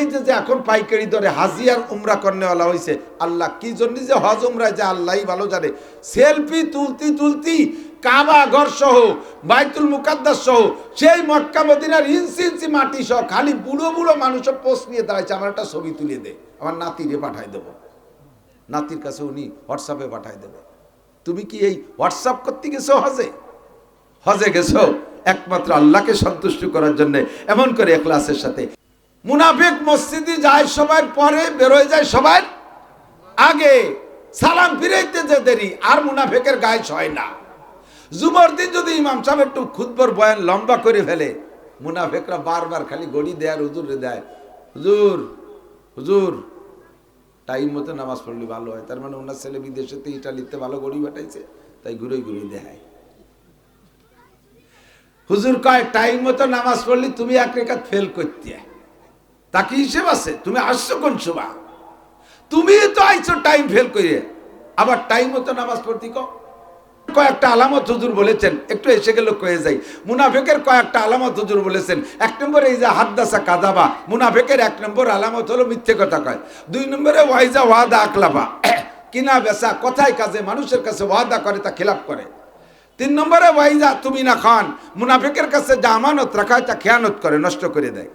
এই যে যে এখন পাইকারি দরে হাজিয়ার উমরা কর্নেওয়ালা হয়েছে আল্লাহ কি জন্য যে হজ উমরায় যে আল্লাহই ভালো জানে। সেলফি তুলতি তুলতি কাবা ঘর সহ, বাইতুল মুকাদ্দাস সহ, সেই মক্কা মদিনার ইঞ্চি ইঞ্চি মাটি সহ, খালি বুড়ো বুড়ো মানুষের পোস্ট নিয়ে দাঁড়াইছে, আমার একটা ছবি তুলে দে। আমার নাতিরে পাঠাই দেবো। নাতির কাছে উনি হোয়াটসঅ্যাপে পাঠাই দেবে। তুমি কি এই হোয়াটসঅ্যাপ করতে গেছো হজে? হজে গেছো? একমাত্র আল্লাহকে সন্তুষ্ট করার জন্য, এমন করে ক্লাসের সাথে মুনাফিক মসজিদে যায় সবার পরে, বেরোয় যায় সবার আগে। সালাম ফিরাইতে যে দেরি, আর মুনাফিকের গায়ে হয় না। জুমার দিন যদি ইমাম সাহেব একটু খুদবর বয়ান লম্বা করে ফেলে, মুনাফেকরা বারবার খালি গড়ি দেয় আর হুজুরে দেয়, হুজুর হুজুর, টাইম মতো নামাজ পড়লে ভালো হয়। তার মানে ওনার ছেলে বিদেশেতে ইটালিতে ভালো গড়ি বাটাইছে তাই ঘুরে ঘুরে দেয়। হুজুর কয়, টাইম মতো নামাজ পড়লি, তুমি এক রেখাত ফেল করতে। তা কি হিসেব আছে? তুমি আসছো কোন সময়? তুমি তো আইছো টাইম ফেল করে আবার টাইম মতো নামাজ পড়তি কো কয়েকটা আলামত হুজুর বলেছেন, একটু এসে গেল কয়ে যাই মুনাফেকের কয়েকটা আলামত হুজুর বলেছেন, এক নম্বরে এই যে হাদ্দাসা কাদাবা, মুনাফেকের এক নম্বর আলামত হলো মিথ্যে কথা কয়। দুই নম্বরে ওয়াইজা ওয়াদা আকলাবা কিনা বেচা, কথায় কাজে মানুষের কাছে ওয়াদা করে তা খেলাপ করে। তিন নম্বরে ওয়াইজা, তুমি না খান, মুনাফেকের কাছে যা আমানত রাখা তা খেয়ানত করে, নষ্ট করে দেয়।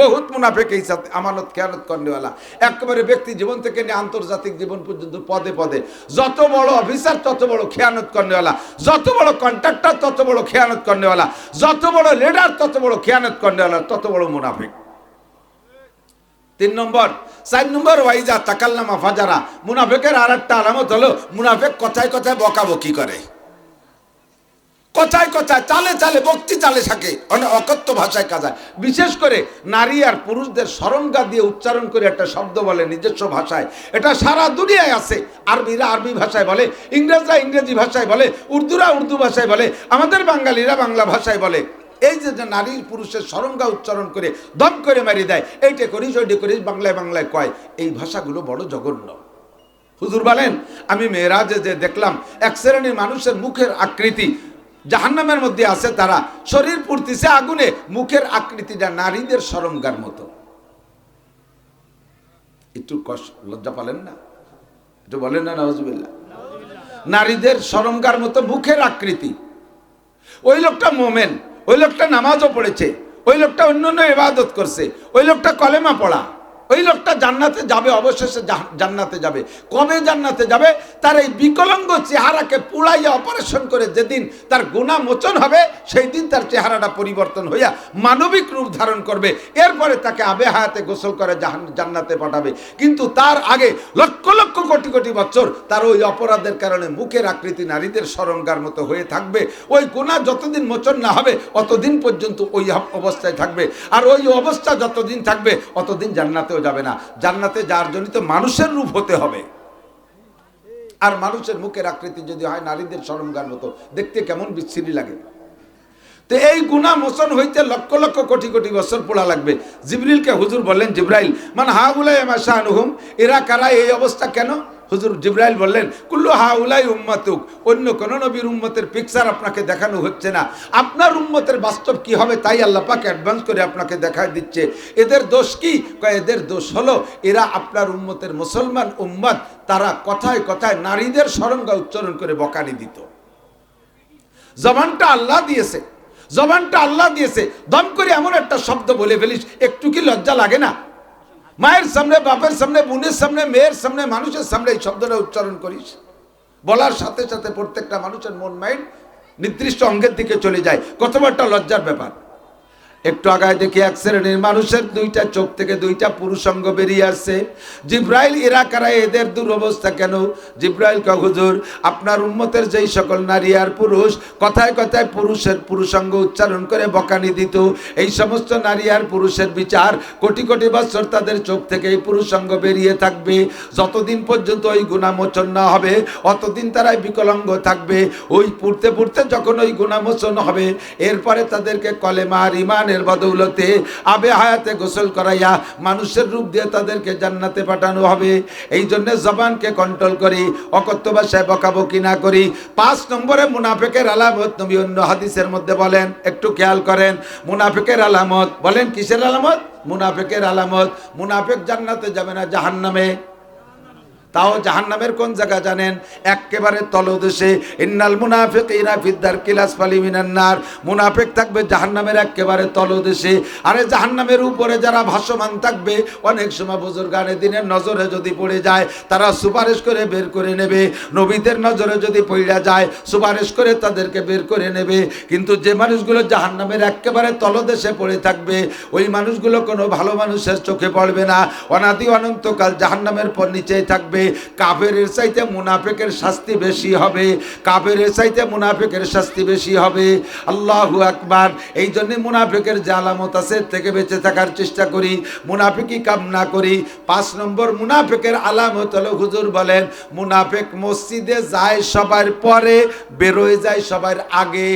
বহুত মুনাফেক এই সাথে আমানত খেয়ানত করেওয়ালা একেবারে ব্যক্তি জীবন থেকে নিয়ে আন্তর্জাতিক জীবন পর্যন্ত পদে পদে। যত বড় অফিসার, তত বড় খেয়ানত করেওয়ালা যত বড় কন্ট্রাক্টর, তত বড় খেয়ানত করেওয়ালা যত বড় লিডার, তত বড় খেয়ানত করেওয়ালা তত বড় মুনাফেক। তিন নম্বর, চার নম্বর ওয়াইজা তাকাল্লামা ফাজারা। মুনাফেকের আর একটা আলামত হলো, মুনাফেক কথায় কথায় বকাবকি করে। কথায় কথায়, চালে চালে, বক্তি চালে থাকে অনেক অকথ্য ভাষায় কাজায়। বিশেষ করে নারী আর পুরুষদের সরঙ্গা দিয়ে উচ্চারণ করে একটা শব্দ বলে নিজস্ব ভাষায়। এটা সারা দুনিয়ায় আছে। আরবিরা আরবি ভাষায় বলে, ইংরেজরা ইংরেজি ভাষায় বলে, উর্দুরা উর্দু ভাষায় বলে, আমাদের বাঙালিরা বাংলা ভাষায় বলে। এই যে নারী পুরুষের সরঙ্গা উচ্চারণ করে দম করে মারি দেয়, এইটা করিস, ওইটা করিস, বাংলায় বাংলায় কয়। এই ভাষাগুলো বড় জঘন্য। হুজুর বলেন, আমি মেয়েরাজে যে দেখলাম, এক শ্রেণির মানুষের মুখের আকৃতি জাহান্নামের মধ্যে আছে, তারা শরীর পূর্তিছে আগুনে মুখের আকৃতিটা নারীদের সরঙ্গার মতো। একটু কষ্ট লজ্জা পালেন না? একটু বলেন না নজবিল্লা নারীদের সরঙ্গার মতো মুখের আকৃতি। ওই লোকটা মোমেন, ওই লোকটা নামাজও পড়েছে, ওই লোকটা অন্য অন্য ইবাদত করছে, ওই লোকটা কলেমা পড়া। ওই লোকটা জান্নাতে যাবে, অবশেষে জান্নাতে যাবে। কবে জান্নাতে যাবে? তার এই বিকলাঙ্গ চেহারাকে পুড়াইয়া অপারেশন করে যেদিন তার গুণা মোচন হবে, সেই দিন তার চেহারাটা পরিবর্তন হইয়া মানবিক রূপ ধারণ করবে। এরপরে তাকে আবে হায়াতে গোসল করে জান্নাতে পাঠাবে। কিন্তু তার আগে লক্ষ লক্ষ কোটি কোটি বছর তার ওই অপরাধের কারণে মুখের আকৃতি নারীদের সরঙ্গার মতো হয়ে থাকবে। ওই গুণা যতদিন মোচন না হবে, অতদিন পর্যন্ত ওই অবস্থায় থাকবে। আর ওই অবস্থা যতদিন থাকবে, অতদিন জান্নাতেও যাবে না। জান্নাতে যার জনিত মানুষের রূপ হতে হবে। আর মানুষের মুখের আকৃতি যদি হয়, নারীদের সরমগার মতো। দেখতে কেমন বিচ্ছিরি লাগে। তো এই গুণা মোচন হইতে লক্ষ লক্ষ কোটি কোটি বছর পোড়া লাগবে। জিবরিলকে হুজুর বললেন, জিব্রাইল মানে হা উলাই এরা কারা? এই অবস্থা কেন? হুজুর জিব্রাইল বললেন, কুল্লু হা উলাই উম্মাতুক। অন্য কোন নবীর উম্মতের পিকচার আপনাকে দেখানো হচ্ছে না। আপনার উম্মতের বাস্তব কি হবে তাই আল্লাহ পাক অ্যাডভান্স করে আপনাকে দেখায় দিচ্ছে। এদের দোষ কি? এদের দোষ হলো, এরা আপনার উম্মতের মুসলমান উম্মত, তারা কথায় কথায় নারীদের সরঙ্গা উচ্চারণ করে বকানি দিত। জবানটা আল্লাহ দিয়েছে, জবানটা আল্লাহ দিয়েছে। দম করে এমন একটা শব্দ বলে ফেলিস, একটু কি লজ্জা লাগে না? মায়ের সামনে, বাপের সামনে, বোনের সামনে, মেয়ের সামনে, মানুষের সামনে এই শব্দটা উচ্চারণ করিস। বলার সাথে সাথে প্রত্যেকটা মানুষের মন, মাইন্ড নির্দিষ্ট অঙ্গের দিকে চলে যায়। কত বড় একটা লজ্জার ব্যাপার। একটু আগায় দেখি, এক শ্রেণির মানুষের দুইটা চোখ থেকে দুইটা পুরুষাঙ্গ বেরিয়ে আসছে জিব্রাইল, এরা কারা, এদের দুরবস্থা কেন? জিব্রাইল হুজুর, আপনার উন্মতের যেই সকল নারী আর পুরুষ, কথায় কথায় পুরুষের পুরুষাঙ্গ উচ্চারণ করে বকানি দিত। এই সমস্ত নারী আর পুরুষের বিচার কোটি কোটি বছর তাদের চোখ থেকে এই পুরুষাঙ্গ বেরিয়ে থাকবে। যতদিন পর্যন্ত ওই গুণামোচন না হবে, অতদিন তারাই বিকলাঙ্গ থাকবে। ওই পুড়তে পুড়তে যখন ওই গুণামোচন হবে, এরপরে তাদেরকে কলেমা আর ইমানের কোরআনের বদৌলতে আবে হায়াতে গোসল করাইয়া মানুষের রূপ দিয়ে তাদেরকে জান্নাতে পাঠানো হবে। এই জন্য জবানকে কন্ট্রোল করি, অকথ্য ভাষায় বকাবকি না করি। পাঁচ নম্বরে মুনাফেকের আলামত, নবী অন্য হাদিসের মধ্যে বলেন, একটু খেয়াল করেন, মুনাফেকের আলামত, বলেন কিসের আলামত? মুনাফেকের আলামত, মুনাফেক জান্নাতে যাবে না জাহান্নামে। তাও জাহান্নামের কোন জায়গা জানেন? একেবারে তলদেশে। ইন্নাল মুনাফিক ইনাফিদ্দার কিলাস পালি মিনান্নার মুনাফিক থাকবে জাহান্নামের একেবারে তলদেশে। আরে জাহান্নামের উপরে যারা ভাসমান থাকবে, অনেক সময় বুজুর দিনের নজরে যদি পড়ে যায়, তারা সুপারিশ করে বের করে নেবে। নবীদের নজরে যদি পড়ে যায়, সুপারিশ করে তাদেরকে বের করে নেবে। কিন্তু যে মানুষগুলো জাহান্নামের একেবারে তলদেশে পড়ে থাকবে, ওই মানুষগুলো কোনো ভালো মানুষের চোখে পড়বে না। অনাদি অনন্তকাল জাহান্নামের পর নিচেই থাকবে। কাফেরের চাইতে মুনাফেকের শাস্তি বেশি হবে, কাফেরের চাইতে মুনাফেকের শাস্তি বেশি হবে। আল্লাহু আকবার। এই জন্য মুনাফেকের যে আলামত আছে থেকে বেঁচে থাকার চেষ্টা করি মুনাফিকি কাম না করি। পাঁচ নম্বর, মুনাফেকের আলামত হলো, হুজুর বলেন, মুনাফেক মসজিদে যায় সবার পরে, বেরোয় যায় সবার আগে।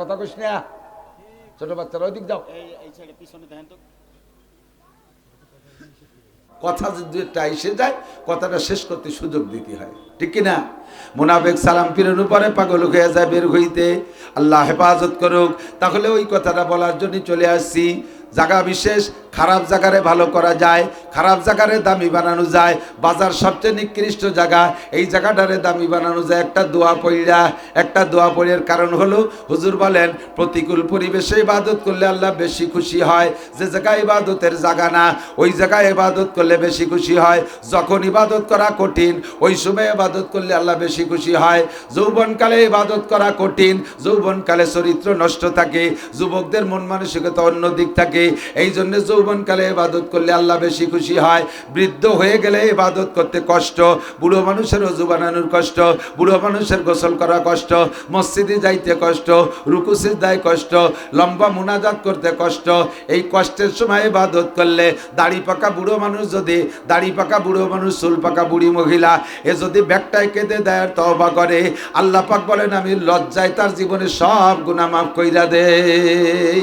কথা কইস না। ছোট বাচ্চারা যাও। এই এই সাইডে পিছনে দেখেন তো। কথা যদি একটা এসে যায়, কথাটা শেষ করতে সুযোগ দিতে হয়। ঠিক কিনা? মোনাবেক সালাম ফিরের উপরে পাগল হয়ে যায় বের হইতে। আল্লাহ হেফাজত করুক। তাহলে ওই কথাটা বলার জন্য চলে আসছি। জায়গা বিশেষ খারাপ জায়গারে ভালো করা যায়, খারাপ জায়গারে দামি বানানো যায়, বাজার সবচেয়ে নিকৃষ্ট জায়গা, এই জায়গাটারে দামি বানানো যায়। একটা দোয়া পড়িয়া, একটা দোয়া পড়িয়ার কারণ হলো, হুজুর বলেন, প্রতিকূল পরিবেশে ইবাদত করলে আল্লাহ বেশি খুশি হয়। যে জায়গায় ইবাদতের জায়গা না, ওই জায়গায় ইবাদত করলে বেশি খুশি হয়। যখন ইবাদত করা কঠিন, ওই সময় ইবাদত করলে আল্লাহ বেশি খুশি হয়। যৌবনকালে ইবাদত করা কঠিন, যৌবনকালে চরিত্র নষ্ট থাকে, যুবকদের মন মানসিকতা অন্য দিক থাকে। এই জন্য যৌবনকালে ইবাদত করলে আল্লাহ বেশি খুশি হয়। বৃদ্ধ হয়ে গেলে ইবাদত করতে কষ্ট, বুড়ো মানুষের অজু বানানোর কষ্ট, বুড়ো মানুষের গোসল করা কষ্ট, মসজিদে যাইতে কষ্ট রুকুসির দায় কষ্ট, লম্বা মুনাজাত করতে কষ্ট, এই কষ্টের সময় ইবাদত করলে দাড়ি পাকা বুড়ো মানুষ যদি, দাড়ি পাকা বুড়ো মানুষ, চুল পাকা বুড়ি মহিলা, এ যদি ব্যাগটায় কেঁদে দেয়, আর তহবা করে, আল্লাহ পাক বলেন, আমি লজ্জায় তার জীবনে সব গুণা মাফ কইরা দেই।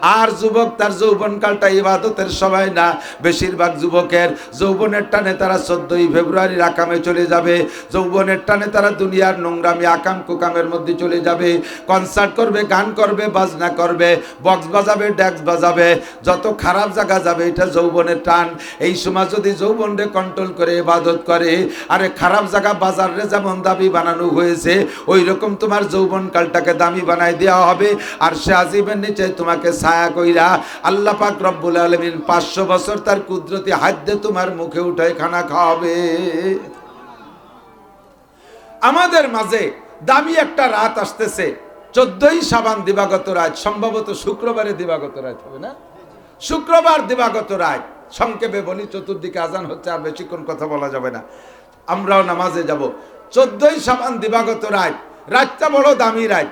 আর যুবক তার যৌবনকালটা ইবাদতের সময় না। বেশিরভাগ যুবকের যৌবনের টানে তারা চোদ্দই ফেব্রুয়ারির আকামে চলে যাবে। যৌবনের টানে তারা দুনিয়ার নোংরামি, আকাম কুকামের মধ্যে চলে যাবে। কনসার্ট করবে, গান করবে, বাজনা করবে, বক্স বাজাবে ড্যাক্স বাজাবে, যত খারাপ জায়গা যাবে এটা যৌবনের টান। এই সময় যদি যৌবনরে কন্ট্রোল করে, ইবাদত করে, আরে খারাপ জায়গা বাজারে যেমন দাবি বানানো হয়েছে ওই রকম তোমার যৌবনকালটাকে দামি বানাই দেওয়া হবে। আর সে আজিবের নিচে তোমাকে ছায়া কইরা আল্লাহ পাক রব্বুল আলমিন পাঁচশো বছর তার কুদরতি হাত দিয়ে তোমার মুখে উঠায় খানা খাওয়াবে। আমাদের মাঝে দামি একটা রাত আসতেছে। চোদ্দই সাবান দিবাগত রাত, সম্ভবত শুক্রবারে দিবাগত রাত হবে না? শুক্রবার দিবাগত রাত, সংক্ষেপে বলি, চতুর্দিকে আজান হচ্ছে আর বেশিক্ষণ কথা বলা যাবে না। আমরাও নামাজে যাব। চোদ্দই সাবান দিবাগত রাত, রাতটা বড় দামি রাত।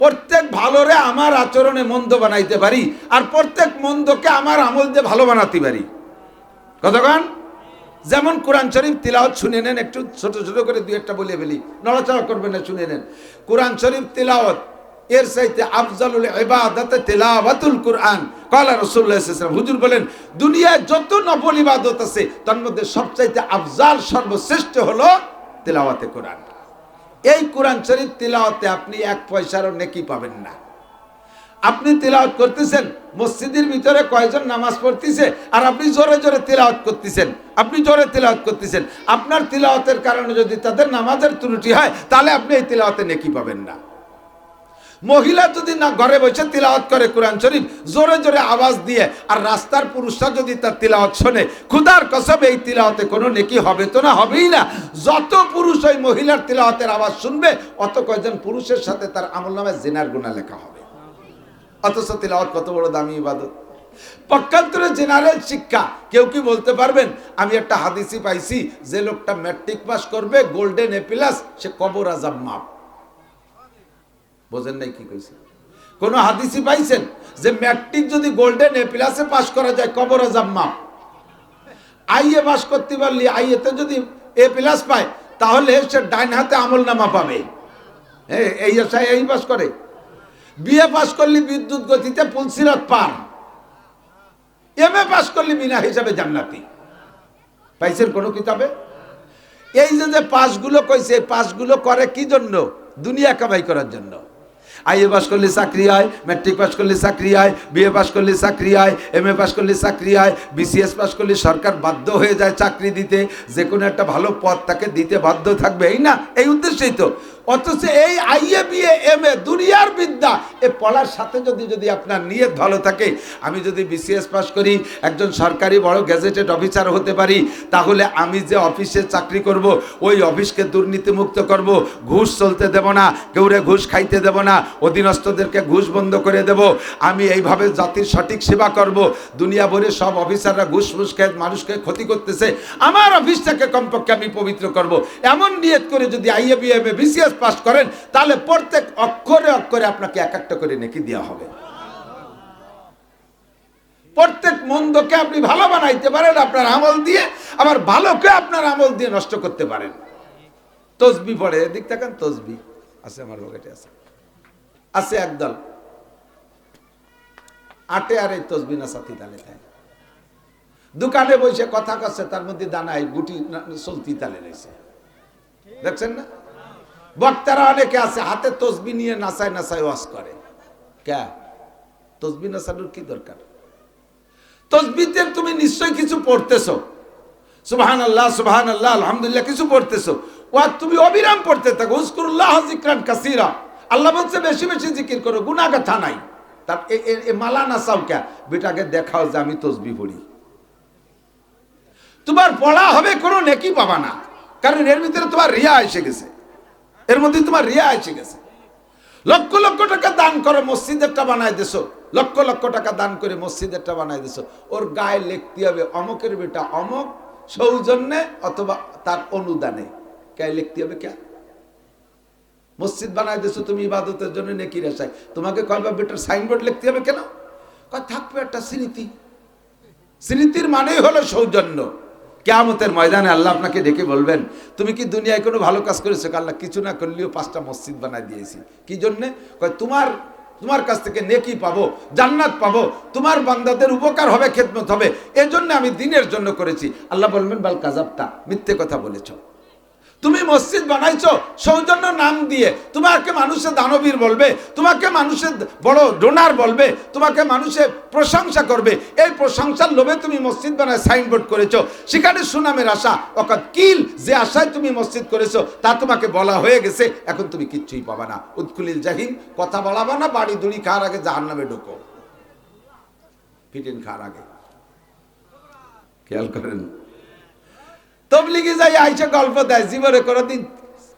প্রত্যেক ভালোরে আমার আচরণে মন্দ বানাইতে পারি, আর প্রত্যেক মন্দকে আমার আমল দিয়ে ভালো বানাতে পারি। কতক্ষণ যেমন কোরআন শরীফ তিলাওয়াত শুনে নেন, একটু ছোট ছোট করে দুই একটা বলে ফেলি। নড়াচড়া করবেন না, শুনে নেন। কোরআন শরীফ তিলাওয়াত, এর চাইতে আফজালুল ইবাদত তিলাওয়াতুল কোরআন। কলা রাসূলুল্লাহ সাল্লাল্লাহু হুজুর বলেন, দুনিয়ায় যত নফল ইবাদত আছে, তার মধ্যে সবচাইতে আফজাল সর্বশ্রেষ্ঠ হলো তিলাওয়াতে কোরআন। এই কোরআন শরীফ তিলাওয়াতে আপনি এক পয়সারও নেকি পাবেন না। আপনি তিলাওয়াত করতেছেন, মসজিদের ভিতরে কয়জন নামাজ পড়তেছে, আর আপনি জোরে জোরে তিলাওয়াত করতেছেন, আপনি জোরে তিলাওয়াত করতেছেন, আপনার তিলাওয়াতের কারণে যদি তাদের নামাজের ত্রুটি হয়, তাহলে আপনি এই তিলাওয়াতে নেকি পাবেন না। মহিলা যদি না ঘরে বসে তিলাওয়াত করে কোরআন শরীফ, জোরে জোরে আওয়াজ দিয়ে, আর রাস্তার পুরুষরা যদি তার তিলাওয়াত শোনে, খুদার কসব এই তিলাওয়াতে কোনো নেকি হবে তো না? হবেই না। যত পুরুষ ওই মহিলার তিলাওয়াতের আওয়াজ শুনবে, অত কয়েকজন পুরুষের সাথে তার আমল নামে জেনার গুণা লেখা হবে? অথচ তিলাওয়াত কত বড় দামি ইবাদত। পক্ষান্তরে জেনারেল শিক্ষা, কেউ কি বলতে পারবেন? আমি একটা হাদিসি পাইছি, যে লোকটা ম্যাট্রিক পাস করবে, গোল্ডেন এ প্লাস, সে কবর আজাব মাপ। বোঝেন নাই কি কইছে? কোন হাদিসি পাইছেন যে ম্যাট্রিক যদি গোল্ডেন এ প্লাসে পাস করা যায়, কবর মাপ আইএ পাস করতে পারলি আইএতে যদি এ প্লাস পায়, তাহলে সে ডাইন হাতে আমল নামা পাবে। হ্যাঁ এই আশায় এই পাস করে। বিএ পাশ করলে বিদ্যুৎ গতিতে পুলসিরাত পার। এম এ পাশ করলে বিনা হিসাবে জান্নাতি। পাইছেন কোনো কিতাবে? এই যে যে পাসগুলো কইছে, এই পাসগুলো করে কি জন্য? দুনিয়া কামাই করার জন্য। আইএ পাস করলে চাকরি হয়, ম্যাট্রিক পাস করলে চাকরি হয় বিএ পাস করলে চাকরি হয়, এম এ পাস করলে চাকরি হয় বিসিএস পাস করলে সরকার বাধ্য হয়ে যায় চাকরি দিতে, যে কোনো একটা ভালো পদ তাকে দিতে বাধ্য থাকবে, এই না? এই উদ্দেশ্যেই তো। অথচ এই আইএ, বিএ এম এ দুনিয়ার বিদ্যা। এ পড়ার সাথে যদি যদি আপনার নিয়ত ভালো থাকে, আমি যদি বিসিএস পাস করি, একজন সরকারি বড় গ্যাজেটেড অফিসার হতে পারি, তাহলে আমি যে অফিসে চাকরি করব, ওই অফিসকে দুর্নীতিমুক্ত করব, ঘুষ চলতে দেব না কেউরে ঘুষ খাইতে দেব না, অধীনস্থদেরকে ঘুষ বন্ধ করে দেব, আমি এইভাবে জাতির সঠিক সেবা করব, দুনিয়া ভরে সব অফিসাররা ঘুষ ফুস খেয়ে মানুষকে ক্ষতি করতেছে, আমার অফিসটাকে কমপক্ষে আমি পবিত্র করব। এমন নিয়ত করে যদি আইএ এ বিসিএস পাস করেন, তাহলে প্রত্যেক অক্ষরে অক্ষরে আপনাকে এক একটা করে নেকি দেওয়া হবে। প্রত্যেক মন্দকে আপনি ভালো বানাইতে পারেন, আপনার আমল দিয়ে, আবার ভালোকে আপনার আমল দিয়ে নষ্ট করতে পারেন। তসবি পড়ে, এদিক থাকেন তসবি। আছে আমার পকেটে, আছে। আছে একদল। আটে আর এই তসবি না সাথী তালে তাই। দোকানে বসে কথা করছে তার মধ্যে দানায় গুটি চলতি তালে রয়েছে। দেখছেন না? বক্তারা অনেকে আছে, হাতে তসবি নিয়ে নাচায় নাচায় ওয়াজ করে। কে? তসবি নাচানোর কি দরকার? তসবিতে তুমি নিশ্চয় কিছু পড়তেছো। সুবহান আল্লাহ সুবহান আল্লাহ আলহামদুলিল্লাহ, কিছু পড়তেছো। ও তুমি অবিরাম পড়তে থাকো। উস্কুরুল্লাহ জিক্রান কাসিরা। আল্লাহ বলছে, বেশি বেশি জিকির করো গুনা কথা নাই। তার এ- মালা নাচাও কে? বেটাকে দেখাও যে আমি তসবি পড়ি। তোমার পড়া হবে কোনো নেকি পাবা না। কারণ এর ভিতরে তোমার রিয়া এসে গেছে। এর মধ্যে তোমার রিয়া এসে গেছে। লক্ষ লক্ষ টাকা দান করে মসজিদেরটা বানায় দেছো। লক্ষ লক্ষ টাকা দান করে মসজিদেরটা বানায় দেছো। ওর গায়ে লিখতে হবে অমকের বেটা অমক, সৌজন্যে অথবা তার অনুদানে। কে লিখতে হবে কে? মসজিদ বানায় দেছো তুমি ইবাদতের জন্য নেকি রেশায় তোমাকে কয়বার বেটার সাইনবোর্ড লিখতে হবে কেন? থাকবে একটা স্মৃতি। স্মৃতির মানেই হলো সৌজন্য। কেয়ামতের ময়দানে আল্লাহ আপনাকে ডেকে বলবেন, তুমি কি দুনিয়ায় কোনো ভালো কাজ করেছ? আল্লাহ কিছু না করলেও পাঁচটা মসজিদ বানাই দিয়েছি। কি জন্যে? তোমার তোমার কাছ থেকে নেকি পাবো, জান্নাত পাবো, তোমার বান্দাদের উপকার হবে, খেদমত হবে, এজন্য আমি দিনের জন্য করেছি। আল্লাহ বলবেন, বাল কাজাবটা মিথ্যে কথা বলেছ। তুমি মসজিদ বানাইছো, সৌজন্য নাম দিয়ে। তোমাকে মানুষে দানবীর বলবে, তোমাকে মানুষের বড় ডোনার বলবে, তোমাকে মানুষে প্রশংসা করবে। এই প্রশংসার লোভে তুমি মসজিদ বানায় সাইনবোর্ড করেছ। সেখানে সুনামের আশা অর্থাৎ কিল যে আশায় তুমি মসজিদ করেছ, তা তোমাকে বলা হয়ে গেছে, এখন তুমি কিচ্ছুই পাবা না। উৎকুলিল জাহিন, কথা বলাবা না, বাড়ি দুড়ি খাওয়ার আগে জাহার নামে ঢোকো। ফিটিন খাওয়ার আগে। খেয়াল করেন তবলিগে যাই আইসে গল্প দেয়, জীবনে কোনোদিন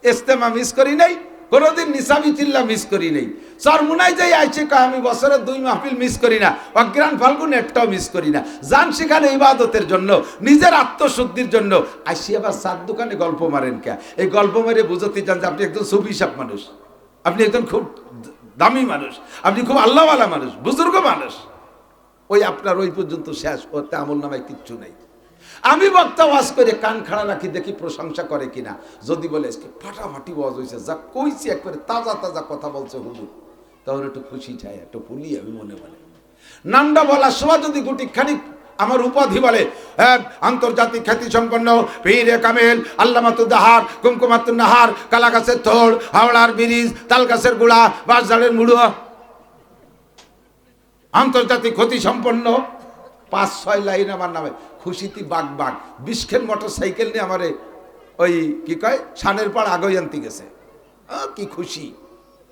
ইস্তেমা মিস করি নাই, কোনোদিন নিসাবি চিল্লা মিস করি নাই। সরমুনাই যাই আইসে কয়, আমি বছরে দুই মাহফিল মিস করি না অজ্ঞান ফাল্গুন একটাও মিস করি না। যান সেখানে ইবাদতের জন্য, নিজের আত্মশুদ্ধির জন্য, আইসি আবার সাত দোকানে গল্প মারেন কে? এই গল্প মেরে বুঝতে চান যে আপনি একজন সুবিশাপ মানুষ, আপনি একজন খুব দামি মানুষ, আপনি খুব আল্লাহওয়ালা মানুষ, বুজুর্গ মানুষ। ওই আপনার ওই পর্যন্ত শেষ করতে আমল নামায় কিচ্ছু নেই। আমি বক্তা ওয়াজ করে কান খাড়া রাখি, দেখি প্রশংসা করে কিনা। যদি বলে আজকে ফাটাফাটি ওয়াজ হয়েছে যা কইছি একবারে তাজা তাজা কথা বলছে হুজুর। তাহলে একটু খুশি চাই একটু ফুলি আমি মনে মনে। নামটা বলার সময় যদি গুটি খানিক আমার উপাধি বলে হ্যাঁ আন্তর্জাতিক খ্যাতি সম্পন্ন পীরে কামেল কুমকুমাতুন্নাহার কালা গাছের থোড়, হাওড়ার ব্রিজ তাল গাছের গুড়া, বাঁশঝাড়ের মুড়ো। আন্তর্জাতিক ক্ষতি সম্পন্ন পাঁচ, ছয় লাইন আমার নামে। খুশিতি বাগ বাগ বিশখেন মোটর সাইকেল নিয়ে আমারে ওই কি কয়, সানের পাড় আগই আনতে গেছে। কি খুশি।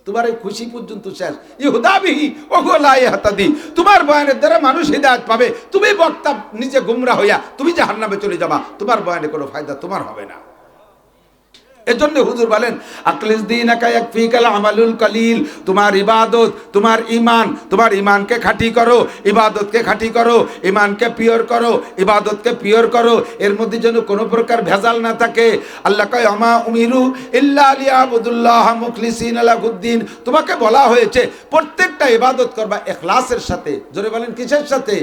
তোমার এই খুশি পর্যন্ত শেষ। ইহুদাবিহি ওগোলাই হাতাদি, তোমার বয়ানের দ্বারা মানুষ হৃদায়ত পাবে। তুমি বক্তা, নিজে গুমরা হইয়া তুমি যে জাহান্নামে চলে যাবা। তোমার বয়ানে কোনো ফায়দা তোমার হবে না। এজন্য হুজুর বলেন, আকলিস দিন ফিকাল আমালুল কালিল। তোমার ইবাদত, তোমার ইমান তোমার ইমানকে খাঁটি করো, ইবাদতকে খাঁটি করো ইমানকে পিওর করো, ইবাদতকে পিওর করো। এর মধ্যে যেন কোনো প্রকার ভেজাল না থাকে। আল্লাহ কয়, আমা উমিরু ইল্লা আলিয়াবুদুল্লাহ মুখলিসিন আলাহুদ্দিন তোমাকে বলা হয়েছে, প্রত্যেকটা ইবাদত করবা এখলাসের সাথে। জোরে বলেন, কিসের সাথে?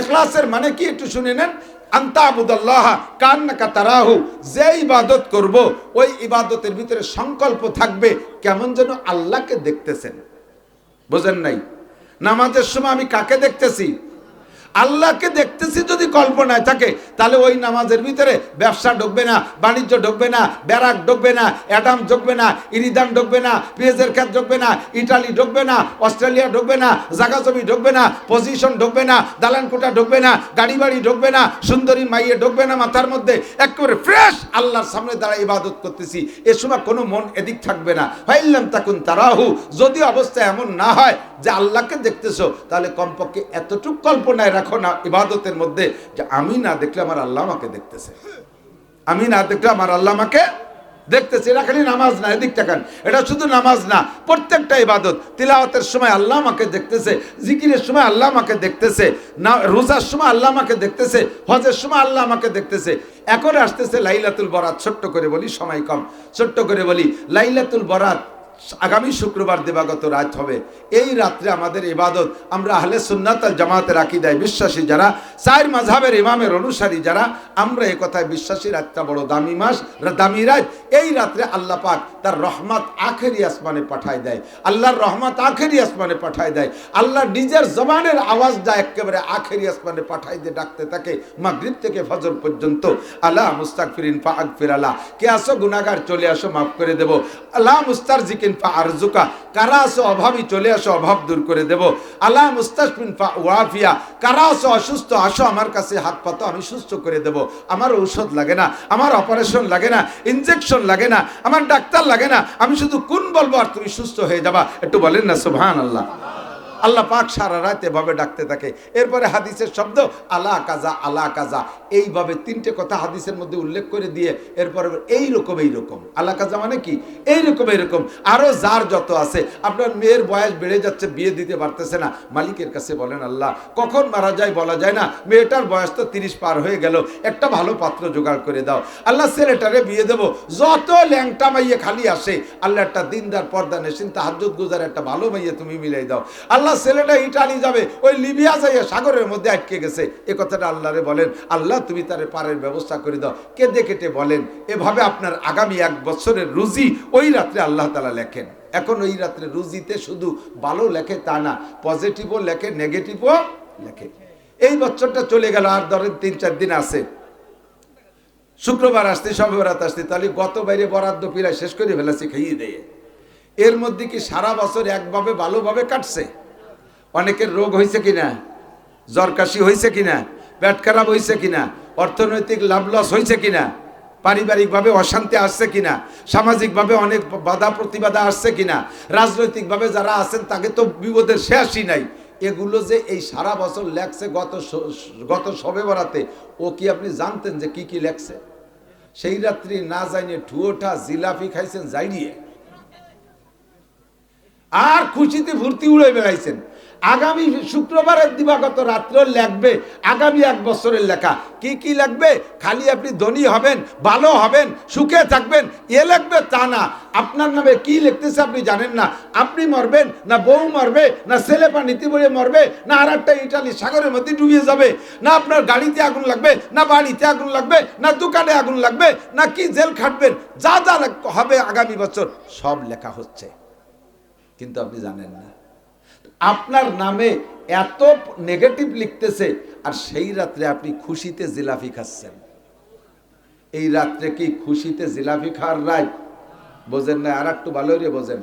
এখলাসের মানে কি? একটু শুনে নেন। আন্তাবুদাল্লাহ কান্নাকা তারাহু যে ইবাদত করব, ওই ইবাদতের ভিতরে সংকল্প থাকবে, কেমন যেন আল্লাহকে দেখতেছেন। বোঝেন নাই? নামাজের সময় আমি কাকে দেখতেছি? আল্লাহকে দেখতেছি যদি কল্পনায় থাকে তাহলে ওই নামাজের ভিতরে ব্যবসা ঢুকবে না বাণিজ্য ঢুকবে না ব্যারাক ঢুকবে না অ্যাডাম ঢুকবে না ইরিদান ঢুকবে না পেঁয়াজের ক্ষেত ঢুকবে না ইটালি ঢুকবে না অস্ট্রেলিয়া ঢুকবে না জাগা জমি ঢুকবে না পজিশন ঢুকবে না দালানকোটা ঢুকবে না গাড়ি বাড়ি ঢুকবে না সুন্দরী মাইয়ে ঢুকবে না মাথার মধ্যে একেবারে ফ্রেশ আল্লাহর সামনে দাঁড়া ইবাদত করতেছি এ সময় কোনো মন এদিক থাকবে না ফাইল্লাম তাকুন তারাহু যদি অবস্থা এমন না হয় যে আল্লাহকে দেখতেছো তাহলে কমপক্ষে এতটুক কল্পনায় রাখো না ইবাদতের মধ্যে যে আমি না দেখলে আমার আল্লাহ আমাকে দেখতেছে। আমি না দেখলে আমার আল্লাহ আমাকে দেখতেছে। এটা খালি নামাজ না, এদিক টাকান এটা শুধু নামাজ না, প্রত্যেকটা ইবাদত। তিলাওয়াতের সময় আল্লাহ আমাকে দেখতেছে, জিকিরের সময় আল্লাহ আমাকে দেখতেছে, না, রোজার সময় আল্লাহ আমাকে দেখতেছে, হজের সময় আল্লাহ আমাকে দেখতেছে। এখন আসতেছে লাইলাতুল বরাত। ছোট্ট করে বলি, সময় কম। ছোট্ট করে বলি, লাইলাতুল বরাত আগামী শুক্রবার দেবাগত রাত হবে। এই রাত্রে আমাদের ইবাদত আমরা আহলে সুন্নাত আল জামাতের আকিদায় বিশ্বাসী যারা, চার মাঝহাবের ইমামের অনুসারী যারা, আমরা এ কথায় বিশ্বাসী রাতটা বড় দামি মাস, দামি রাত। এই রাত্রে আল্লাহ পাক তার রহমত আখেরি আসমানে পাঠায় দেয়। আল্লাহর রহমত আখেরি আসমানে পাঠায় দেয়। আল্লাহ নিজের জবানের আওয়াজটা একেবারে আখেরি আসমানে পাঠাই দিয়ে ডাকতে থাকে, মাগরিব থেকে ফজর পর্যন্ত। আল্লাহ মুস্তাকফিরিন ফা আগফির আল্লাহ কে আসো গুনাগার চলে আসো, মাফ করে দেব। আল্লাহ মুস্তার ফা আরজুকা কারা আসো চলে আসো, অভাব দূর করে দেব। আল্লাহ ফা ওয়াফিয়া, কারা আসো অসুস্থ, আসো আমার কাছে হাত পাতো আমি সুস্থ করে দেব। আমার ঔষধ লাগে না, আমার অপারেশন লাগে না, ইনজেকশন লাগে না, আমার ডাক্তার লাগে না, আমি শুধু কোন বলব আর তুমি সুস্থ হয়ে যাবা। একটু বলেন না সুবহান আল্লাহ আল্লাহ পাক সারা রাত এভাবে ডাকতে থাকে। এরপরে হাদিসের শব্দ, আলা কাজা আলা কাজা। এইভাবে তিনটে কথা হাদিসের মধ্যে উল্লেখ করে দিয়ে এরপরে এই রকম এই রকম আলা কাজা মানে কি? এই রকম এইরকম। আরও যার যত আছে, আপনার মেয়ের বয়স বেড়ে যাচ্ছে, বিয়ে দিতে পারতেছে না। মালিকের কাছে বলেন, আল্লাহ, কখন মারা যায় বলা যায় না? মেয়েটার বয়স তো তিরিশ পার হয়ে গেল। একটা ভালো পাত্র জোগাড় করে দাও। আল্লাহ ছেলেটারে বিয়ে দেবো। যত ল্যাংটা মাইয়ে খালি আসে, আল্লাহ একটা দিনদার পর্দা নেশিন তাহাজুদ গুজার একটা ভালো মাইয়ে তুমি মিলাই দাও। আল্লাহ ছেলেটা ইটালি যাবে, ওই লিবিয়া যাইয়া সাগরের মধ্যে আটকে গেছে। এ কথাটা আল্লাহরে বলেন, আল্লাহ তুমি তারে পারের ব্যবস্থা করে দাও। কেঁদে কেটে বলেন, এভাবে আপনার আগামী এক বছরের রুজি ওই রাত্রে আল্লাহ তালা লেখেন। এখন ওই রাত্রে রুজিতে শুধু ভালো লেখে তা না পজিটিভও লেখে নেগেটিভও লেখে। এই বছরটা চলে গেল, আর ধরেন তিন চার দিন আছে। শুক্রবার আসতে সবে বরাত আসতে তাহলে গত বাইরে বরাদ্দ পিলায় শেষ করে ফেলেছি খাইয়ে দিয়ে। এর মধ্যে কি সারা বছর একভাবে ভালোভাবে কাটছে? অনেকের রোগ হয়েছে কিনা? জ্বর কাশি হয়েছে কিনা? পেট খারাপ হয়েছে কিনা? অর্থনৈতিক লাভ লস হয়েছে কিনা? পারিবারিকভাবে অশান্তি আসছে কিনা? সামাজিকভাবে অনেক বাধা প্রতিবাদা আসছে কিনা? রাজনৈতিকভাবে যারা আছেন, তাকে তো বিপদের শেষই নাই। এগুলো যে এই সারা বছর লেখছে গত গত সবে বরাতে, ও কি আপনি জানতেন যে কি কি লেখছে? সেই রাত্রি না জানিয়ে ঠুয়োটা জিলাপি খাইছেন জাইনিয়ে আর খুশিতে ভর্তি উড়ে বেড়াইছেন। আগামী শুক্রবারের দিবাগত রাত্র লেখবে আগামী এক বছরের লেখা। কি কি লাগবে? খালি আপনি ধনী হবেন, ভালো হবেন, সুখে থাকবেন, এ লিখবে তা না। আপনার নামে কি লিখতেছে আপনি জানেন না। আপনি মরবেন না বউ মরবে, না ছেলে পানিতে বলে মরবে, না আর একটা ইটালি সাগরের মধ্যে ডুবিয়ে যাবে, না আপনার গাড়িতে আগুন লাগবে, না বাড়িতে আগুন লাগবে, না দোকানে আগুন লাগবে, না কি জেল খাটবেন, যা যা হবে আগামী বছর, সব লেখা হচ্ছে। কিন্তু আপনি জানেন না। আপনার নামে এত নেগেটিভ লিখতেছে আর সেই রাত্রে আপনি খুশিতে জিলাফি খাচ্ছেন। এই রাত্রে কি খুশিতে জিলাফি খাওয়ার রায়? বোঝেন না, আর একটু ভালো রে বোঝেন।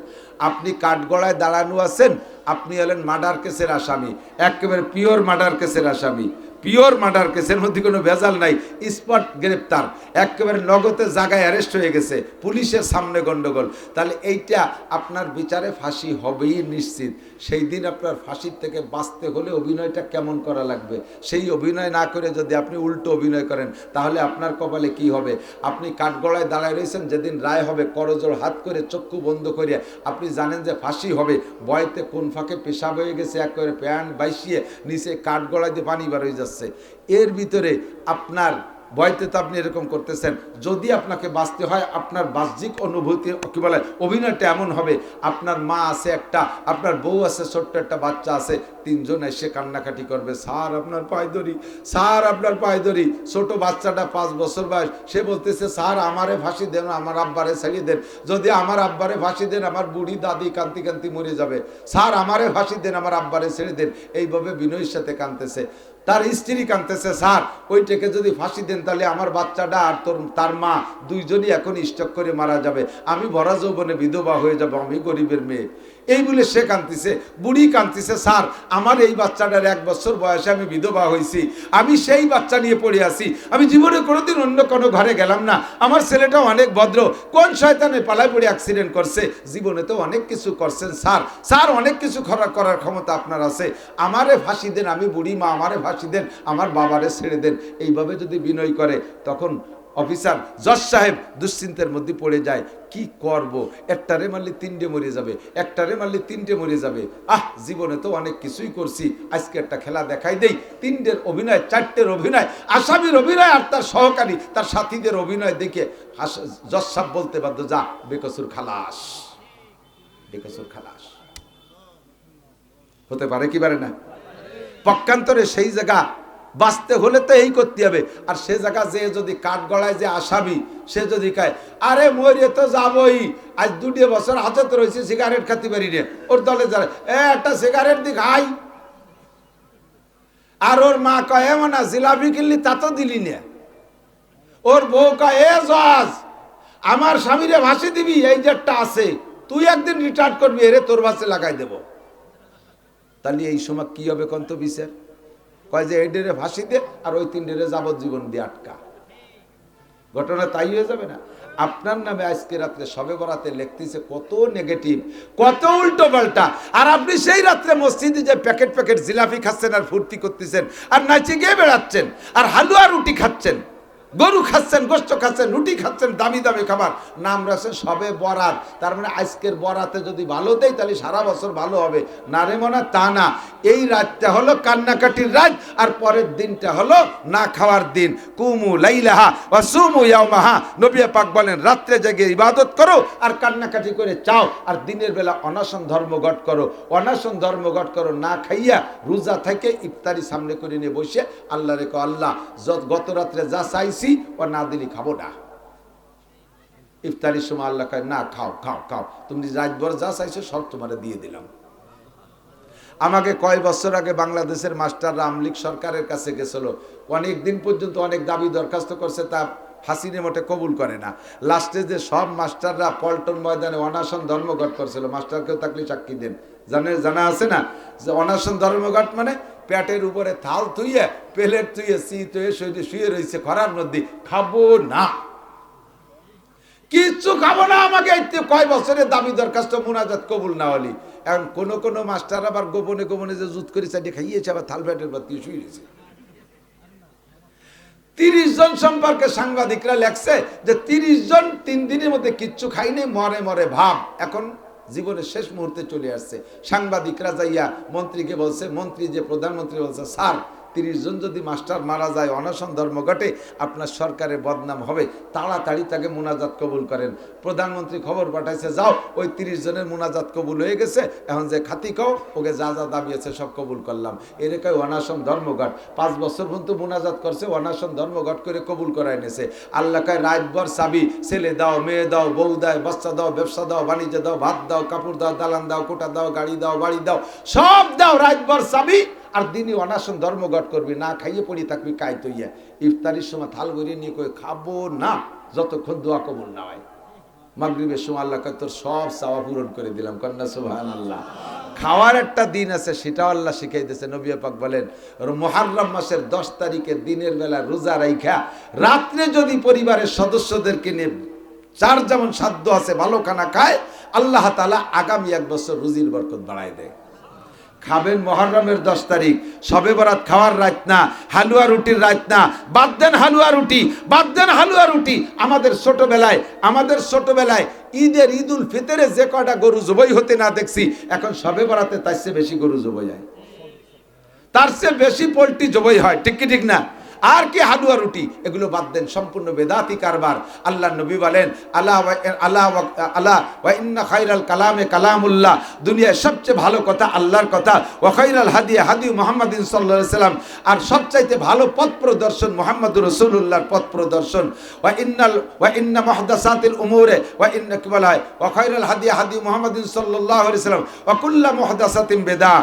আপনি কাঠগড়ায় দাঁড়ানো আছেন, আপনি হলেন মার্ডার কেসের আসামি, একেবারে পিওর মার্ডার কেসের আসামি। পিওর মার্ডার কেসের মধ্যে কোনো ভেজাল নাই, স্পট গ্রেপ্তার। একেবারে নগদে জায়গায় অ্যারেস্ট হয়ে গেছে, পুলিশের সামনে গন্ডগোল। তাহলে এইটা আপনার বিচারে ফাঁসি হবেই নিশ্চিত। সেই দিন আপনার ফাঁসির থেকে বাঁচতে হলে অভিনয়টা কেমন করা লাগবে? সেই অভিনয় না করে যদি আপনি উল্টো অভিনয় করেন, তাহলে আপনার কপালে কি হবে? আপনি কাঠগড়ায় দাঁড়ায় রয়েছেন, যেদিন রায় হবে করজোর হাত করে চক্ষু বন্ধ করে আপনি জানেন যে ফাঁসি হবে। বয়তে কোন ফাঁকে পেশাব হয়ে গেছে, একেবারে প্যান্ট বাইসিয়ে নিচে কাঠগড়ায় দিয়ে পানি বার হয়ে যাচ্ছে। এর ভিতরে আপনার ভয়তে তো আপনি এরকম করতেছেন। যদি আপনাকে বাঁচতে হয়, আপনার বাহ্যিক অনুভূতি, কি বলে, অভিনয়টা এমন হবে, আপনার মা আছে একটা, আপনার বউ আছে, ছোট্ট একটা বাচ্চা আছে, তিনজন এসে কান্নাকাটি করবে, স্যার, আপনার পায়ে ধরি স্যার, আপনার পায়ে ধরি ছোট বাচ্চাটা পাঁচ বছর বয়স, সে বলতেছে, স্যার, আমারে ফাঁসি দেন, আমার আব্বারে ছাড়িয়ে দেন। যদি আমার আব্বারে ফাঁসি দেন, আমার বুড়ি দাদি কান্তি কান্তি মরে যাবে। স্যার, আমারে ফাঁসি দেন, আমার আব্বারে ছেড়ে দেন। এইভাবে বিনয়ের সাথে কাঁদতেছে। তার স্ত্রী কাঁদতেছে, স্যার, ওইটাকে যদি ফাঁসি দেন তাহলে আমার বাচ্চাটা আর তোর, তার মা দুইজনই এখন স্টক করে মারা যাবে। আমি ভরা যৌবনে বিধবা হয়ে যাব, আমি গরিবের মেয়ে। এই বলে সে কাঁদতেছে, বুড়ি কাঁদতেছে, স্যার, আমার এই বাচ্চাটার এক বছর বয়সে আমি বিধবা হয়েছি। আমি সেই বাচ্চা নিয়ে পড়ে আছি। আমি জীবনে কোনোদিন অন্য কোনো ঘরে গেলাম না। আমার ছেলেটা অনেক ভদ্র। কোন শয়তানে পালায় পড়ে অ্যাক্সিডেন্ট করছে? জীবনে তো অনেক কিছু করছেন, স্যার। স্যার, অনেক কিছু করার করার ক্ষমতা আপনার আছে। আমারে ফাঁসি দেন, আমি বুড়ি মা, আমারে ফাঁসি দেন, আমার বাবারে ছেড়ে দেন। এইভাবে যদি বিনয় করে, তখন অফিসার জজ সাহেব দুশ্চিন্তার মধ্যে পড়ে যায়, কি করব? একটারে মারলে তিনটে মরে যাবে, একটারে মারলে তিনটে মরে যাবে। আহ, জীবনে তো অনেক কিছুই করছি, আজকে একটা খেলা দেখাই দেই। তিনটের অভিনয়, চারটের অভিনয়, আসামির অভিনয় আর তার সহকারী, তার সাথীদের অভিনয় দেখে জজ সাহেব বলতে বাধ্য, যা, বেকসুর খালাস বেকসুর খালাস। হতে পারে কি পারে না? পক্ষান্তরে সেই জায়গা বাঁচতে হলে তো এই করতে হবে। আর সে জায়গা যে যদি কাঠ গড়ায় যে আসামি, সে যদি খায় আরে মরে তো যাবই, আজ দুটি বছর হাতে তো রয়েছে সিগারেট খাতে পারি রে ওর দলে যারা, এ, একটা সিগারেট দি খাই। আর ওর মা কয় এমন না জিলাপি কিনলি তা তো দিলি না। ওর বউ কয়, এ, জজ, আমার স্বামীরে ভাসি দিবি, এই যে জেটটা আছে, তুই একদিন রিটায়ার করবি, এরে তোর বাসে লাগাই দেবো। তাহলে এই সময় কি হবে কন্ত বিচার? কয় যে এই ডেরে ফাঁসি দে আর ওই তিন ডেরে যাবজ্জীবন দিয়ে আটকা। ঘটনা তাই হয়ে যাবে না। আপনার নামে আজকে রাত্রে সবে বরাতে লেখতেছে কত নেগেটিভ কত উল্টো পাল্টা আর আপনি সেই রাত্রে মসজিদে যে প্যাকেট প্যাকেট জিলাপি খাচ্ছেন আর ফুর্তি করতেছেন, আর নাচে গিয়ে বেড়াচ্ছেন, আর হালুয়া রুটি খাচ্ছেন। গরু খাচ্ছেন, গোস্ত খাচ্ছেন, রুটি খাচ্ছেন, দামি দামি খাবার। নাম রাখছেন সবে বরাত। তার মানে আজকের বরাতে যদি ভালো দেয় তাহলে সারা বছর ভালো হবে। না রে মনে, তা না। এই রাতটা হলো কান্নাকাটির রাত, আর পরের দিনটা হলো না খাওয়ার দিন। কুমু লাইলাহা বা সুমু ইয়ামাহা নবী পাক বলেন, রাত্রে জেগে ইবাদত করো আর কান্নাকাটি করে চাও। আর দিনের বেলা অনাসন ধর্মঘট করো। অনাসন ধর্মঘট করো, না খাইয়া রোজা থেকে ইফতারি সামনে করে নিয়ে বসে আল্লাহ রেখো আল্লাহ গত রাত্রে যা চাইছি ও না দিলি খাব না। ইফতারির সময় আল্লাহ কয়, না, খাও খাও খাও। তুমি রাতভর যা চাইছো সব তোমারে দিয়ে দিলাম। আমাকে কয় বছর আগে বাংলাদেশের মাস্টাররা আমলিক সরকারের কাছে গেছিল। অনেক দিন পর্যন্ত অনেক দাবি দরখাস্ত করছে, তা হাসিনে মোটে কবুল করে না। লাস্টে যে সব মাস্টাররা পল্টন ময়দানে অনাসন ধর্মঘট করছিল, মাস্টারকেও থাকলে সাক্ষী দেন। জানে, জানা আছে না? যে অনাসন ধর্মঘট মানে পেটের উপরে থাল তুইয়ে প্লেট তুইয়ে শীত হয়ে শুয়ে শুয়ে রয়েছে খরার মধ্যে খাব না। কিচ্ছু খাব না আমাকে। কয় বছরের দাবি দরখাস্ত মুনাজাত কবুল না হলি। এখন কোন কোন মাস্টার আবার গোপনে গোপনে যে জুত করে চাটিয়ে খাইয়েছে, আবার থাল বাদ দিয়ে শুয়ে রয়েছে। তিরিশ জন সম্পর্কে সাংবাদিকরা লেখছে যে তিরিশ জন তিন দিনের মধ্যে কিচ্ছু খাইনি, মরে মরে ভাব। এখন জীবনের শেষ মুহূর্তে চলে আসছে। সাংবাদিকরা যাইয়া মন্ত্রীকে বলছে মন্ত্রী যে প্রধানমন্ত্রী বলছে স্যার তিরিশ জন যদি মাস্টার মারা যায়, অনশন ধর্মঘটে আপনার সরকারের বদনাম হবে। তাড়াতাড়ি তাকে মোনাজাত কবুল করেন। প্রধানমন্ত্রী খবর পাঠাইছে, যাও, ওই তিরিশ জনের মোনাজাত কবুল হয়ে গেছে, এখন যে খাতি খাও, ওকে যা যা দাবি আছে সব কবুল করলাম। এরকম অনাশন ধর্মঘট পাঁচ বছর পর্যন্ত মোনাজাত করছে, অনাশন ধর্মঘট করে কবুল করাই নিয়েছে আল্লাহ রাতভর সাবি ছেলে দাও, মেয়ে দাও, বউ দেয় বাচ্চা দাও, ব্যবসা দাও, বাণিজ্য দাও, ভাত দাও, কাপড় দাও, দালান দাও, কোটা দাও, গাড়ি দাও, বাড়ি দাও, সব দাও রাতভর সাবি আর দিনই অনাসন ধর্মঘট করবি, না খাইয়ে পড়ি থাকবি কাই তৈয়া ইফতারির সময় থাল গড়িয়ে নিয়ে কই, খাব না, যতক্ষণ দোয়া কবুল না হয়। মাগরিবের সময় আল্লাহ তোর সব চাওয়া পূরণ করে দিলাম। কন্যা সুবহান আল্লাহ খাওয়ার একটা দিন আছে, সেটাও আল্লাহ শিখাই দিয়েছে নবী পাক বলেন মহারম মাসের দশ তারিখের দিনের বেলা রোজা রাইখা, রাত্রে যদি পরিবারের সদস্যদেরকে নিয়ে যার যেমন সাধ্য আছে ভালো খানা খায়, আল্লাহ তালা আগামী এক বছর রুজির বরকত বাড়ায় দেয়। খাবেন মহরমের দশ তারিখ। সবে বরাত খাওয়ার রাত না, হালুয়া রুটির রাত না। বাদ দেন হালুয়া রুটি, বাদ দেন হালুয়া রুটি। আমাদের ছোটবেলায় আমাদের ছোটবেলায় ঈদের ঈদুল ফিতরে যে কটা গরু জবই হতে না দেখছি, এখন সবে বরাতে তার চেয়ে বেশি গরু জবই হয়। তার চেয়ে বেশি পোলট্রি জবই হয়, ঠিক কি ঠিক না? আর কি হালুয়া রুটি? এগুলো বাদ দেন, সম্পূর্ণ বেদাতি কারবার। আল্লাহ নবী বলেন আল্লাহ আল্লাহ আল্লাহ খাইরাল কালামে কালামুল্লাহ। দুনিয়ার সবচেয়ে ভালো কথা আল্লাহর কথা। ওয়া খাইরাল হাদিয়া হাদি মুহাম্মাদিন সাল্লাল্লাহু সাল্লাম। আর সবচাইতে ভালো পথ প্রদর্শন মুহাম্মদুর রাসূলুল্লাহর পথ প্রদর্শন। ওয়া ইন্নাল, ওয়া ইন্না মুহদাসাতিল উমুরে, ওয়া ইন্না কি বলা হয় ওয়া খাইরাল হাদিয়া হাদি মুহাম্মাদিন সাল্লাল্লাহু আলাইহি সাল্লাম। ওয়া কুল্লা মুহদাসাতিন বিদা।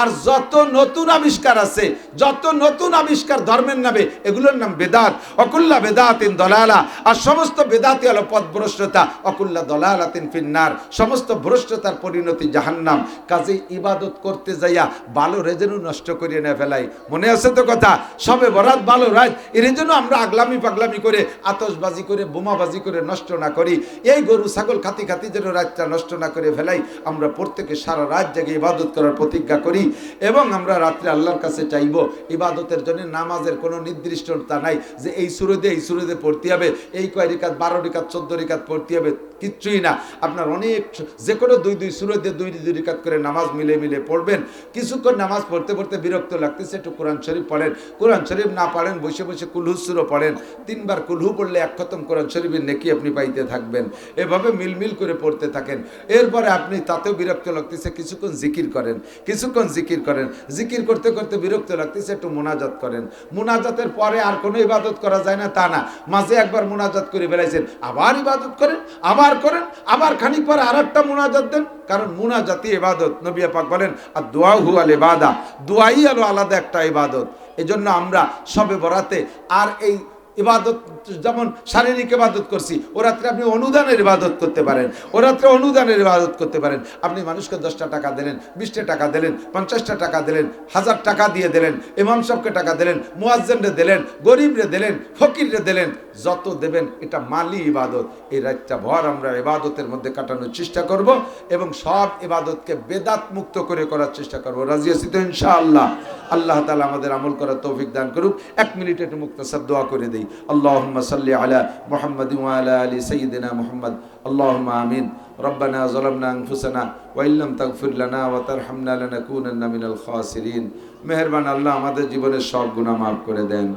আর যত নতুন আবিষ্কার আছে, যত নতুন আবিষ্কার ধর্মের নামে এগুলোর নাম বেদাত। অকুল্লা বেদাতিন দলালা, আর সমস্ত বেদাতি হলো পথভ্রষ্টতা। অকুল্লা দলালাতিন ফিন্নার, সমস্ত ভ্রষ্টতার পরিণতি জাহান্নাম। কাজে ইবাদত করতে যাইয়া ভালো রেজেনু নষ্ট করিয়ে না ফেলাই। মনে আছে তো কথা? সবে বরাত ভালো রাত, এর জন্য আমরা আগলামি পাগলামি করে, আতশবাজি করে, বোমাবাজি করে নষ্ট না করি। এই গরু, ছাগল খাতি খাতি যেন রাতটা নষ্ট না করে ফেলাই, আমরা প্রত্যেকে সারা রাত জাগে ইবাদত করার প্রতিজ্ঞা করি। এবং আমরা রাত্রে আল্লাহর কাছে চাইব, ইবাদতের জন্য নামাজের কোনো নির্দিষ্টতা নাই যে এই সুরদে এই সুরদে পড়তে হবে। এই কয় রেখাত বারো রেখাত চোদ্দ রেখাত পড়তে হবে। কিচ্ছুই না। আপনার অনেক যে কোনো দুই দুই সুরদে দুই দুই রিকাত করে নামাজ মিলে মিলে পড়বেন। কিছুক্ষণ নামাজ পড়তে পড়তে বিরক্ত লাগতেছে, একটু কোরআন শরীফ পড়েন। কোরআন শরীফ না পড়েন, বসে বসে কুলহু সুরো পড়েন। তিনবার কুলহু পড়লে এক খতম কোরআন শরীফের নেকি আপনি পাইতে থাকবেন। এভাবে মিলমিল করে পড়তে থাকেন। এরপরে আপনি তাতেও বিরক্ত লাগতেছে, কিছুক্ষণ জিকির করেন। কিছুক্ষণ জিকির করেন। জিকির করতে করতে বিরক্ত লাগতেছে, একটু মোনাজাত করেন। মোনাজাতের পরে আর কোনো ইবাদত করা যায় না, তা না। মাঝে একবার মোনাজাত করে বেড়াইছেন, আবার ইবাদত করেন, আবার করেন, আবার খানিক পরে আর একটা মোনাজাত দেন। কারণ মোনাজাতি এবাদত নবিয়া পাক বলেন, আর দোয়া হু আল এবাদা দোয়াই আলো আলাদা একটা এবাদত এজন্য আমরা সবে বরাতে আর এই ইবাদত, যেমন শারীরিক ইবাদত করছি, ও রাত্রে আপনি অনুদানের ইবাদত করতে পারেন, ও রাত্রে অনুদানের ইবাদত করতে পারেন। আপনি মানুষকে দশটা টাকা দিলেন, বিশটা টাকা দিলেন, পঞ্চাশটা টাকা দিলেন, হাজার টাকা দিয়ে দিলেন, ইমাম সাহেবকে টাকা দিলেন, মুয়াজ্জেনরে দিলেন, গরিবরে দিলেন, ফকিররে দিলেন, যত দেবেন, এটা মালি ইবাদত। এই রাতটা ভর আমরা ইবাদতের মধ্যে কাটানোর চেষ্টা করব এবং সব ইবাদতকে বেদাত মুক্ত করে করার চেষ্টা করব। রাজি আছি তো ইনশাআল্লাহ? আল্লাহ তালা আমাদের আমল করার তৌফিক দান করুক। এক মিনিট একটু মুক্তাসার দোয়া করে দেই। আল্লাহুম্মা সাল্লি আলা মুহাম্মাদিন ওয়া আলা আলি সাইয়্যিদিনা মুহাম্মদ আল্লাহুম্মা আমিন ربنا ظلمنا انفسنا وان لم تغفر لنا وترحمنا لنكونن من الخاسرين মেহেরবান আল্লাহ আমাদের জীবনের সব গুনাহ মাফ করে দেন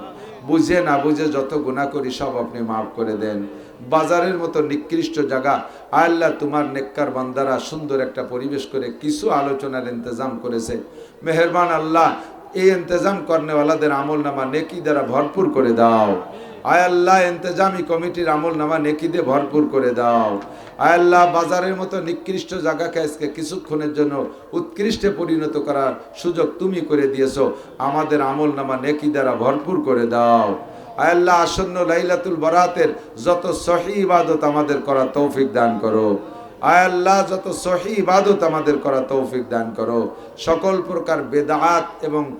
বুঝে না বুঝে যত গুনাহ করি সব আপনি মাফ করে দেন বাজারের মতো নিকৃষ্ট জায়গা আল্লাহ তোমার নেককার বান্দারা সুন্দর একটা পরিবেশ করে কিছু আলোচনার ইন্তজাম করেছে মেহেরবান আল্লাহ এই ইন্তজাম করনেওয়ালাদের আমল নামা নেকি দ্বারা ভরপুর করে দাও। আয় আল্লাহ, ইন্তজামি কমিটির আমল নামা নেকি দিয়ে ভরপুর করে দাও। আয় আল্লাহ, বাজারের মতো নিকৃষ্ট জায়গাকে আজকে কিছুক্ষণের জন্য উৎকৃষ্টে পরিণত করার সুযোগ তুমি করে দিয়েছ। আমাদের আমল নামা নেকি দ্বারা ভরপুর করে দাও। আল্লাহ, আসন্ন লাইলাতুল বরাতের যত সহি ইবাদত আমাদের করা তৌফিক দান করো। আল্লাহ, যত সহি ইবাদত আমাদের করা তৌফিক দান করো। সকল প্রকার বেদাত এবং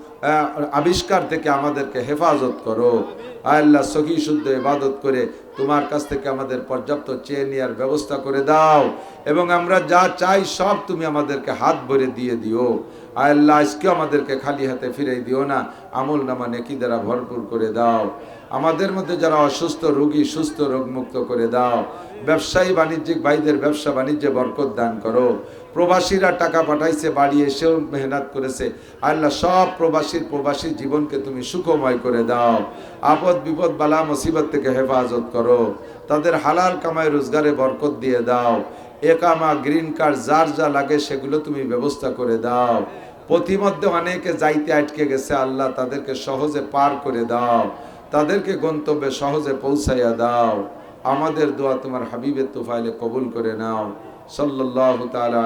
আবিষ্কার থেকে আমাদেরকে হেফাজত করো। আয় আল্লাহ, সহি, শুদ্ধ ইবাদত করে তোমার কাছ থেকে আমাদের পর্যাপ্ত চেয়ে নেওয়ার ব্যবস্থা করে দাও। এবং আমরা যা চাই সব তুমি আমাদেরকে হাত ভরে দিয়ে দিও। আয় আল্লাহ, আজকেও আমাদেরকে খালি হাতে ফিরে দিও না। আমল নামা নেকি দ্বারা ভরপুর করে দাও। আমাদের মধ্যে যারা অসুস্থ রোগী, সুস্থ রোগমুক্ত করে দাও, ব্যবসায়ী বাণিজ্যিক ভাইদের ব্যবসা বাণিজ্যে বরকত দান করো। প্রবাসীরা টাকা পাঠাইছে, বাড়ি এসেও মেহনত করেছে। আল্লাহ সব প্রবাসীর প্রবাসী জীবনকে তুমি সুখময় করে দাও। আপদ, বিপদ, বালা, মুসিবত থেকে হেফাজত করো। তাদের হালাল কামাই রোজগারে বরকত দিয়ে দাও। একামা গ্রিন কার্ড, যার যা লাগে সেগুলো তুমি ব্যবস্থা করে দাও। প্রতিমধ্যে অনেকে যাইতে আটকে গেছে, আল্লাহ তাদেরকে সহজে পার করে দাও। তাদেরকে গন্তব্যে সহজে পৌঁছাইয়া দাও। আমাদের দোয়া তোমার হাবিবের তোফাইলে কবুল করে নাও।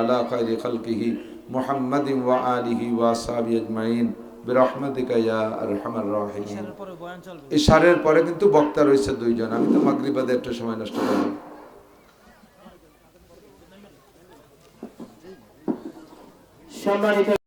আলা খায়রি খালকিহি মুহাম্মাদিন ওয়া আলিহি ওয়া সাহবিহি আজমাইন। বিরহমাতিকা ইয়া আরহামার রাহিমিন। ইশারার পরে বয়ান চলবে। ইশারের পরে কিন্তু বক্তা রয়েছে দুইজন। আমি তো মাগরিবাদে একটু সময় নষ্ট করব সম্মানিত